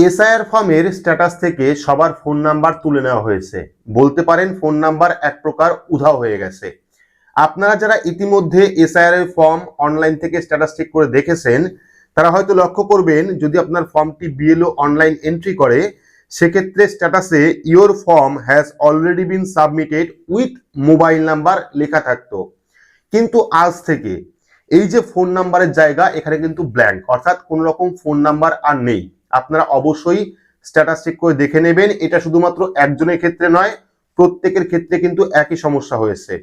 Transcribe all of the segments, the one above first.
SIR ফর্মের status থেকে সবার ফোন নাম্বার তুলে নেওয়া হয়েছে। বলতে পারেন, ফোন নাম্বার এক প্রকার উধাও হয়ে গেছে। আপনারা যারা ইতিমধ্যে এসআইআর এর ফর্ম অনলাইন থেকে স্ট্যাটাস চেক করে দেখেছেন, তারা হয়তো লক্ষ্য করবেন, যদি আপনার ফর্মটি বিএলও অনলাইন এন্ট্রি করে, সেক্ষেত্রে স্ট্যাটাসে your form has already been submitted with mobile number লেখা থাকতো। কিন্তু আজ থেকে এই যে ফোন নাম্বারের জায়গা, এখানে কিন্তু ব্ল্যাঙ্ক। অর্থাৎ কোনো রকম ফোন নাম্বার আর নেই। আপনারা অবশ্যই স্ট্যাটাস চেক করে দেখে নেবেন। এটা শুধুমাত্র একজনের ক্ষেত্রে নয়, প্রত্যেকের ক্ষেত্রে কিন্তু একই সমস্যা হয়েছে।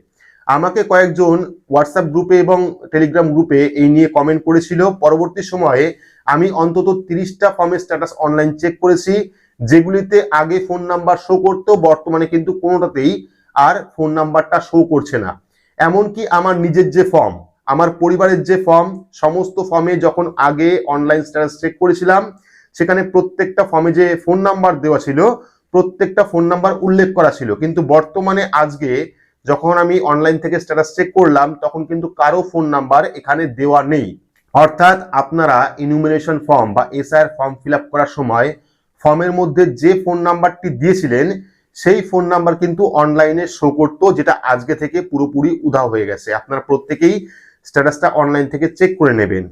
আমাকে কয়েকজন হোয়াটসঅ্যাপ গ্রুপে এবং টেলিগ্রাম গ্রুপে এই নিয়ে কমেন্ট করেছিল। পরবর্তী সময়ে আমি অন্তত তিরিশটা ফর্মের স্ট্যাটাস অনলাইন চেক করেছি, যেগুলিতে আগে ফোন নাম্বার শো করতো, বর্তমানে কিন্তু কোনোটাতেই আর ফোন নাম্বারটা শো করছে না। এমনকি আমার নিজের যে ফর্ম আমার পরিবারের যে ফর্ম সমস্ত ফর্মে যখন আগে অনলাইন স্ট্যাটাস চেক করেছিলাম সেখানে প্রত্যেকটা ফর্মে যে ফোন নাম্বার দেওয়া ছিল, প্রত্যেকটা ফোন নাম্বার উল্লেখ করা ছিল। কিন্তু বর্তমানে আজকে যখন আমি অনলাইন থেকে স্ট্যাটাস চেক করলাম, তখন কিন্তু কারও ফোন নাম্বার এখানে দেওয়া নেই। অর্থাৎ আপনারা ইনুমিনেশন ফর্ম বা এসআইআর ফর্ম ফিল করার সময় ফর্মের মধ্যে যে ফোন নাম্বারটি দিয়েছিলেন, সেই ফোন নাম্বার কিন্তু অনলাইনে শো করতো, যেটা আজকে থেকে পুরোপুরি উধাও হয়ে গেছে। আপনারা প্রত্যেকেই স্ট্যাটাসটা অনলাইন থেকে চেক করে নেবেন।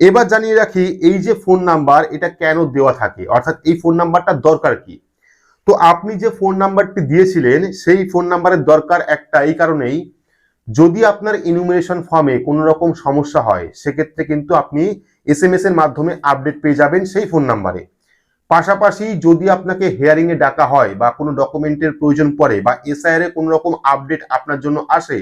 এবার জানিয়ে রাখি, এই যে ফোন নাম্বার এটা কেন দেওয়া থাকে? অর্থাৎ এই ফোন নাম্বারটা দরকার কি? তো আপনি যে ফোন নাম্বারটি দিয়েছিলেন, সেই ফোন নাম্বারের দরকার একটা, এই কারণেই যদি আপনার ইনুমিনেশন ফর্মে কোনো রকম সমস্যা হয়, সেক্ষেত্রে কিন্তু আপনি এস এম এর মাধ্যমে আপডেট পেয়ে যাবেন সেই ফোন নাম্বারে পাশাপাশি যদি আপনাকে হেয়ারিং এ ডাকা হয় বা কোনো ডকুমেন্টের প্রয়োজন পড়ে বা এসআইআর এ কোনো রকম আপডেট আপনার জন্য আসে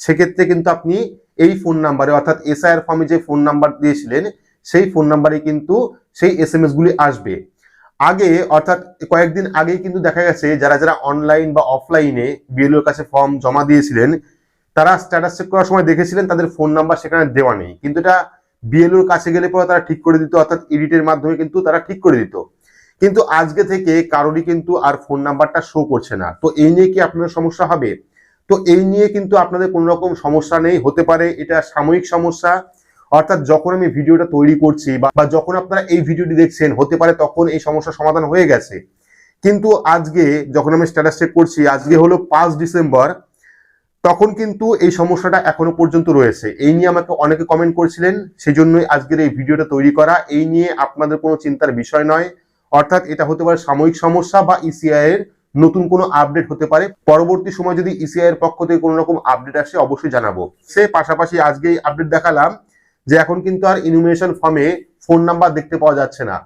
সেক্ষেত্রে কিন্তু আপনি এই ফোন নাম্বারে অর্থাৎ এসআইআর ফর্মে যে ফোন নাম্বার দিয়েছিলেন, সেই ফোন নাম্বারে কিন্তু সেই এস এম এস গুলি আসবে। আগে, অর্থাৎ কয়েকদিন আগেই কিন্তু দেখা গেছে, যারা যারা অনলাইন বা অফলাইনে বিএলওর কাছে ফর্ম জমা দিয়েছিলেন, তারা স্ট্যাটাস চেক করার সময় দেখেছিলেন তাদের ফোন নাম্বার সেখানে দেওয়া নেই। কিন্তু এটা বিএলওর কাছে গেলে পরে তারা ঠিক করে দিত, অর্থাৎ এডিটের মাধ্যমে কিন্তু তারা ঠিক করে দিত। কিন্তু আজকে থেকে কারোরই কিন্তু আর ফোন নাম্বারটা শো করছে না। তো এই নিয়ে কি আপনার সমস্যা হবে? তো এই নিয়ে কিন্তু আপনাদের কোনো রকম সমস্যা নেই, হতে পারে এটা সাময়িক সমস্যা। অর্থাৎ যখন আমি ভিডিওটা তৈরি করছি বা যখন আপনারা এই ভিডিওটি দেখছেন, হতে পারে তখন এই সমস্যার সমাধান হয়ে গেছে। কিন্তু আজকে যখন আমি স্ট্যাটাস চেক করছি, আজকে হলো পাঁচ ডিসেম্বর, তখন কিন্তু এই সমস্যাটা এখনও পর্যন্ত রয়েছে। এই নিয়ে আমাকে অনেকে কমেন্ট করেছিলেন সেই জন্যই আজকের এই ভিডিওটা তৈরি করা। এই নিয়ে আপনাদের কোনো চিন্তার বিষয় নয়। অর্থাৎ এটা হতে পারে সাময়িক সমস্যা বা ইসিআই এর নতুন কোনো আপডেট হতে পারে, পরবর্তী সময় যদি ইসিআই এর পক্ষ থেকে কোনো রকম আপডেট আসে, অবশ্যই জানাব। সে পাশাপাশি আজকে আপডেট দেখালাম যে এখন কিন্তু আর ইনুমিনেশন ফর্মে ফোন নাম্বার দেখতে পাওয়া যাচ্ছে না।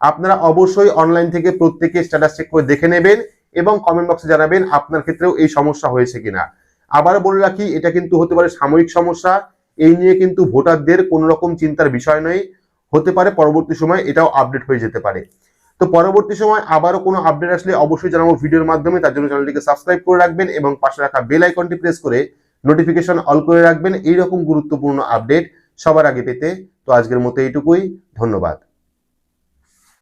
আপনারা অবশ্যই অনলাইন থেকে প্রত্যেকে স্ট্যাটাস চেক করে দেখে নেবেন এবং কমেন্ট বক্সে জানাবেন আপনার ক্ষেত্রেও এই সমস্যা হয়েছে কিনা। আবারও বলে রাখি, এটা কিন্তু হতে পারে সাময়িক সমস্যা, এই নিয়ে কিন্তু ভোটারদের কোনো রকম চিন্তার বিষয় নয়, হতে পারে পরবর্তী সময় এটাও আপডেট হয়ে যেতে পারে। তো পরবর্তী সময় আবারও কোনো আপডেট আসলে অবশ্যই জানাব ভিডিওর মাধ্যমে, তার জন্য চ্যানেলটিকে সাবস্ক্রাইব করে রাখবেন এবং পাশে রাখা বেল আইকনটি প্রেস করে নোটিফিকেশন অল করে রাখবেন। এইরকম গুরুত্বপূর্ণ আপডেট সবার আগে পেতে। তো আজকের মতো এইটুকুই, ধন্যবাদ।